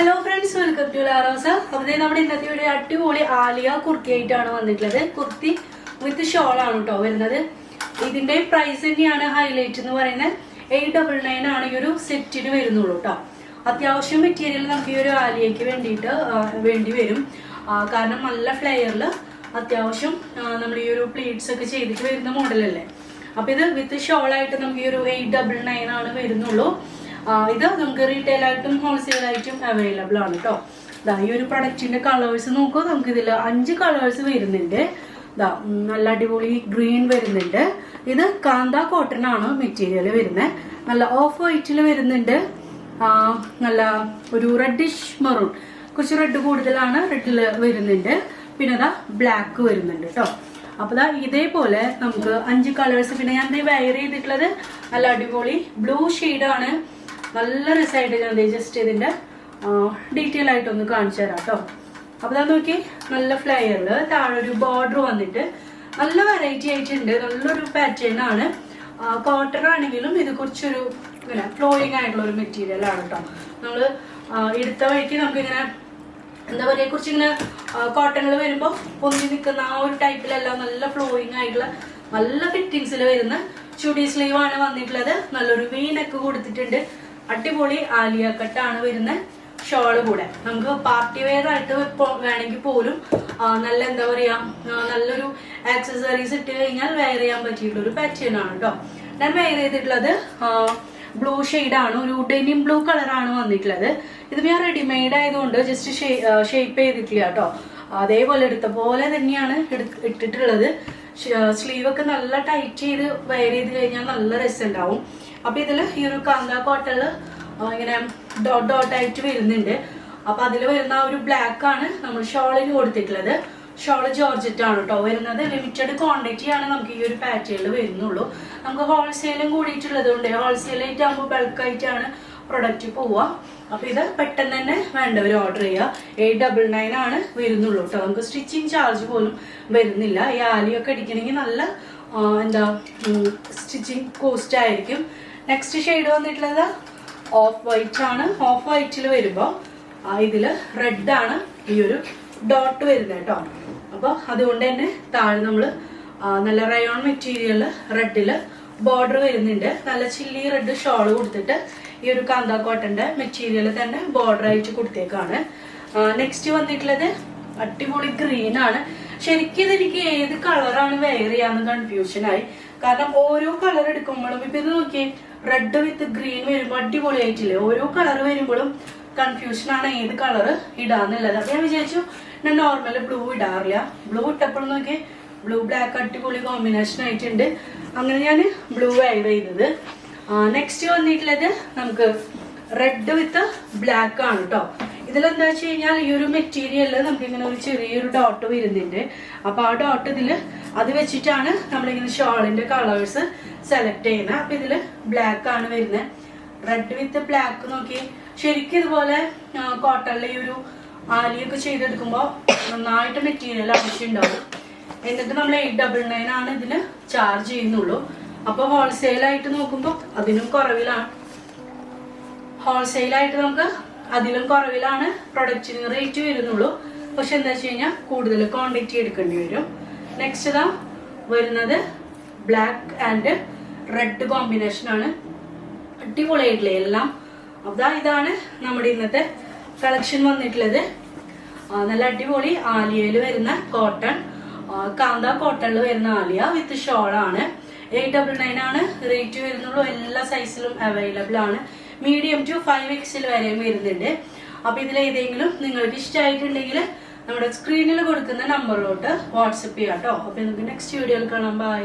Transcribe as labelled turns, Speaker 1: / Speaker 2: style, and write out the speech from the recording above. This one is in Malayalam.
Speaker 1: Hello friends welcome to Larosa അപ്പോൾ നമ്മുടെ ഇന്നത്തെ വീഡിയോ അടിപൊളി ആലിയ കുർത്തി ആയിട്ടാണ് വന്നിട്ടുള്ളത്. കുർത്തി വിത്ത് ഷോൾ ആണ് കേട്ടോ വരുന്നത്. ഇതിന്റെ പ്രൈസ് തന്നെയാണ് ഹൈലൈറ്റ് എന്ന് പറയുന്നത്. എയ്റ്റ് ഡബിൾ നയൻ ആണ് ഈ ഒരു സെറ്റിന് വരുന്നുള്ളൂ കേട്ടോ അത്യാവശ്യം മെറ്റീരിയൽ നമുക്ക് ഈ ഒരു ആലിയക്ക് വേണ്ടിയിട്ട് വേണ്ടി വരും. കാരണം നല്ല ഫ്ലെയറിൽ അത്യാവശ്യം നമ്മൾ ഈ ഒരു പ്ലീറ്റ്സ് ഒക്കെ ചെയ്തിട്ട് വരുന്ന മോഡലല്ലേ അപ്പൊ ഇത് വിത്ത് ഷോൾ ആയിട്ട് നമുക്ക് ഈ ഒരു എയ്റ്റ് ഡബിൾ നയൻ ആണ് വരുന്നുള്ളൂ. ഇത് നമുക്ക് റീറ്റെയിൽ ആയിട്ടും ഹോൾസെയിൽ ആയിട്ടും അവൈലബിൾ ആണ് കേട്ടോ ഈ ഒരു പ്രൊഡക്റ്റിന്റെ കളേഴ്സ് നോക്കുമ്പോൾ നമുക്ക് ഇതിൽ അഞ്ച് കളേഴ്സ് വരുന്നുണ്ട്. ദാ നല്ല അടിപൊളി ഗ്രീൻ വരുന്നുണ്ട്. ഇത് കാന്ത കോട്ടൺ ആണ് മെറ്റീരിയൽ വരുന്നത് നല്ല ഓഫ് വൈറ്റിൽ വരുന്നുണ്ട്. നല്ല ഒരു റെഡിഷ് മെറൂൺ കുറച്ച് റെഡ് കൂടുതലാണ് റെഡിൽ വരുന്നുണ്ട്. പിന്നെ അതാ ബ്ലാക്ക് വരുന്നുണ്ട് കേട്ടോ അപ്പൊ ദാ ഇതേപോലെ നമുക്ക് അഞ്ച് കളേഴ്സ് പിന്നെ ഞാൻ വെയർ ചെയ്തിട്ടുള്ളത് നല്ല അടിപൊളി ബ്ലൂ ആണ്. നല്ല രസമായിട്ട് ഞാൻ ജസ്റ്റ് ഇതിന്റെ ഡീറ്റെയിൽ ആയിട്ടൊന്ന് കാണിച്ചു തരാം കേട്ടോ അപ്പൊ ഞാൻ നോക്കി നല്ല ഫ്ലയറിൽ താഴെ ഒരു ബോർഡർ വന്നിട്ട് നല്ല വെറൈറ്റി ആയിട്ടുണ്ട്. നല്ലൊരു പാറ്റേൺ ആണ്. കോട്ടൺ ആണെങ്കിലും ഇത് കുറച്ചൊരു ഇങ്ങനെ ഫ്ലോയിങ് ആയിട്ടുള്ള ഒരു മെറ്റീരിയൽ ആണ് കേട്ടോ നമ്മൾ ആ, എടുത്ത വഴിക്ക് നമുക്കിങ്ങനെ എന്താ പറയുക കുറച്ച് ഇങ്ങനെ കോട്ടണുകൾ വരുമ്പോൾ പൊന്തി നിൽക്കുന്ന ആ ഒരു ടൈപ്പിലല്ല നല്ല ഫ്ലോയിങ് ആയിട്ടുള്ള നല്ല ഫിറ്റിങ്സിൽ വരുന്ന ചുടി സ്ലീവ് ആണ് വന്നിട്ടുള്ളത്. നല്ലൊരു വീനൊക്കെ കൊടുത്തിട്ടുണ്ട്. അടിപൊളി ആലിയ കട്ടാണ് വരുന്ന ഷോൾ കൂടെ. നമുക്ക് പാർട്ടി വെയർ ആയിട്ട് വേണമെങ്കിൽ പോലും നല്ല എന്താ പറയാ നല്ലൊരു ആക്സസറീസ് ഇട്ട് കഴിഞ്ഞാൽ വെയർ ചെയ്യാൻ പറ്റിയിട്ടുള്ള ഒരു പാറ്റേൺ ആണ് കേട്ടോ ഞാൻ വെയർ ചെയ്തിട്ടുള്ളത് ബ്ലൂ ആണ്. ഒരു ഡെനിം ബ്ലൂ കളറാണ് വന്നിട്ടുള്ളത്. ഇത് ഞാൻ റെഡിമെയ്ഡ് ആയതുകൊണ്ട് ജസ്റ്റ് ഷേപ്പ് ചെയ്തിട്ടില്ല കേട്ടോ അതേപോലെ എടുത്ത പോലെ തന്നെയാണ് ഇട്ടിട്ടുള്ളത്. സ്ലീവ് ഒക്കെ നല്ല ടൈറ്റ് ചെയ്ത് വെയർ ചെയ്ത് കഴിഞ്ഞാൽ നല്ല രസം ഉണ്ടാവും അപ്പൊ ഇതിൽ ഈ ഒരു കാന്ത കോട്ടൽ ഇങ്ങനെ ഡോട്ട് ഡോട്ട് ആയിട്ട് വരുന്നുണ്ട്. അപ്പൊ അതിൽ വരുന്ന ആ ഒരു ബ്ലാക്ക് ആണ് നമ്മൾ ഷോളിന് കൊടുത്തിട്ടുള്ളത്. ഷോൾ ജോർജറ്റ് ആണ് കേട്ടോ വരുന്നത് ലിമിറ്റഡ് ക്വാണ്ടിറ്റി ആണ് നമുക്ക് ഈ ഒരു പാറ്റേണിൽ വരുന്നുള്ളൂ. നമുക്ക് ഹോൾസെയിലും കൂടിയിട്ടുള്ളത് കൊണ്ട് ഹോൾസെയിൽ ആയിട്ട് ആകുമ്പോൾ ബൾക്ക് ആയിട്ടാണ് പ്രൊഡക്റ്റ് പോവുക അപ്പൊ ഇത് പെട്ടെന്ന് തന്നെ വേണ്ടവർ ഓർഡർ ചെയ്യുക എയ്റ്റ് ഡബിൾ നയൻ ആണ് വരുന്നുള്ളൂ കേട്ടോ നമുക്ക് സ്റ്റിച്ചിങ് ചാർജ് പോലും വരുന്നില്ല. ഈ ആലിയൊക്കെ അടിക്കണമെങ്കിൽ നല്ല എന്താ സ്റ്റിച്ചിങ് കോസ്റ്റ് ആയിരിക്കും. നെക്സ്റ്റ് ഷെയ്ഡ് വന്നിട്ടുള്ളത് ഓഫ് വൈറ്റ് ആണ്. ഓഫ് വൈറ്റിൽ വരുമ്പോൾ ഇതിൽ റെഡ് ആണ് ഈ ഒരു ഡോട്ട് വരുന്നത് കേട്ടോ. അപ്പോൾ അതുകൊണ്ട് തന്നെ താഴെ നമ്മൾ നല്ല റയോൺ മെറ്റീരിയൽ റെഡിൽ ബോർഡർ വരുന്നുണ്ട്. നല്ല ചില്ലി റെഡ് ഷോൾ കൊടുത്തിട്ട് ഈ ഒരു കാന്ത കോട്ടന്റെ മെറ്റീരിയൽ തന്നെ ബോർഡർ ആയിട്ട് കൊടുത്തേക്കാണ്. നെക്സ്റ്റ് വന്നിട്ടുള്ളത് അടിപൊളി ഗ്രീൻ ആണ്. ശരിക്കും ഇതെനിക്ക് ഏത് കളറാണ് വെയർ ചെയ്യാന്ന് കൺഫ്യൂഷൻ ആയി. കാരണം ഓരോ കളർ എടുക്കുമ്പോഴും ഇപ്പൊ ഇത് നോക്കിയേ റെഡ് വിത്ത് ഗ്രീൻ വരുമ്പോൾ അടിപൊളിയായിട്ടില്ലേ? ഓരോ കളർ വരുമ്പോഴും കൺഫ്യൂഷൻ ആണ് ഏത് കളർ ഇടാന്നുള്ളത്. അപ്പൊ ഞാൻ വിചാരിച്ചു ഞാൻ നോർമൽ ബ്ലൂ ഇടാറില്ല. ബ്ലൂ ഇട്ടപ്പോൾ നോക്കി ബ്ലൂ ബ്ലാക്ക് അടിപൊളി കോമ്പിനേഷൻ ആയിട്ടുണ്ട്. അങ്ങനെ ഞാൻ ബ്ലൂ വെയർ ചെയ്തത്. നെക്സ്റ്റ് വന്നിട്ടുള്ളത് നമുക്ക് റെഡ് വിത്ത് ബ്ലാക്ക് ആണ് കേട്ടോ ഇതിലെന്താ വെച്ച് കഴിഞ്ഞാൽ ഈ ഒരു മെറ്റീരിയലിൽ നമുക്ക് ഇങ്ങനെ ഒരു ചെറിയൊരു ഡോട്ട് വരുന്നുണ്ട്. അപ്പൊ ആ ഡോട്ട് ഇതിൽ അത് വെച്ചിട്ടാണ് നമ്മളിങ്ങനെ ഷോളിന്റെ കളേഴ്സ് സെലക്ട് ചെയ്യുന്നത്. അപ്പൊ ഇതിൽ ബ്ലാക്ക് ആണ് വരുന്നത്. റെഡ് വിത്ത് ബ്ലാക്ക് നോക്കി. ശരിക്കും ഇതുപോലെ കോട്ടണിലെ ഈ ഒരു ആലിയൊക്കെ ചെയ്തെടുക്കുമ്പോൾ നന്നായിട്ട് മെറ്റീരിയൽ ആവശ്യമുണ്ടാവും. എന്നിട്ട് നമ്മൾ എയ്റ്റ് ഡബിൾ നയൻ ആണ് ഇതിന് ചാർജ് ചെയ്യുന്നുള്ളൂ. അപ്പോൾ ഹോൾസെയിൽ ആയിട്ട് നോക്കുമ്പോൾ അതിനും കുറവിലാണ്. ഹോൾസെയിൽ ആയിട്ട് നമുക്ക് അതിലും കുറവിലാണ് പ്രൊഡക്റ്റിന് റേറ്റ് വരുന്നുള്ളൂ. പക്ഷെ എന്താ വെച്ച് കഴിഞ്ഞാൽ കൂടുതൽ ക്വാണ്ടിറ്റി എടുക്കേണ്ടി വരും. നെക്സ്റ്റ് ഇതാ വരുന്നത് ബ്ലാക്ക് ആൻഡ് റെഡ് കോമ്പിനേഷൻ ആണ്. അടിപൊളിയായിട്ടില്ലേ എല്ലാം. അതാ ഇതാണ് നമ്മുടെ ഇന്നത്തെ കളക്ഷൻ വന്നിട്ടുള്ളത്. നല്ല അടിപൊളി ആലിയയിൽ വരുന്ന കോട്ടൺ കാന്ത കോട്ടണിൽ വരുന്ന ആലിയ വിത്ത് ഷോളാണ് എയ്റ്റ് ഡബിൾ നയൻ ആണ്. റേറ്റ് വരുന്നുള്ളൂ. എല്ലാ സൈസിലും അവൈലബിൾ ആണ്. മീഡിയം ടു ഫൈവ് എക്സിൽ വരെയും വരുന്നുണ്ട്. അപ്പൊ ഇതിലേതെങ്കിലും നിങ്ങൾക്ക് ഇഷ്ടമായിട്ടുണ്ടെങ്കിൽ നമ്മുടെ സ്ക്രീനിൽ കൊടുക്കുന്ന നമ്പറിലോട്ട് വാട്സപ്പ് ചെയ്യാം കേട്ടോ അപ്പൊ നമുക്ക് നെക്സ്റ്റ് വീഡിയോയിൽ കാണാം. ബൈ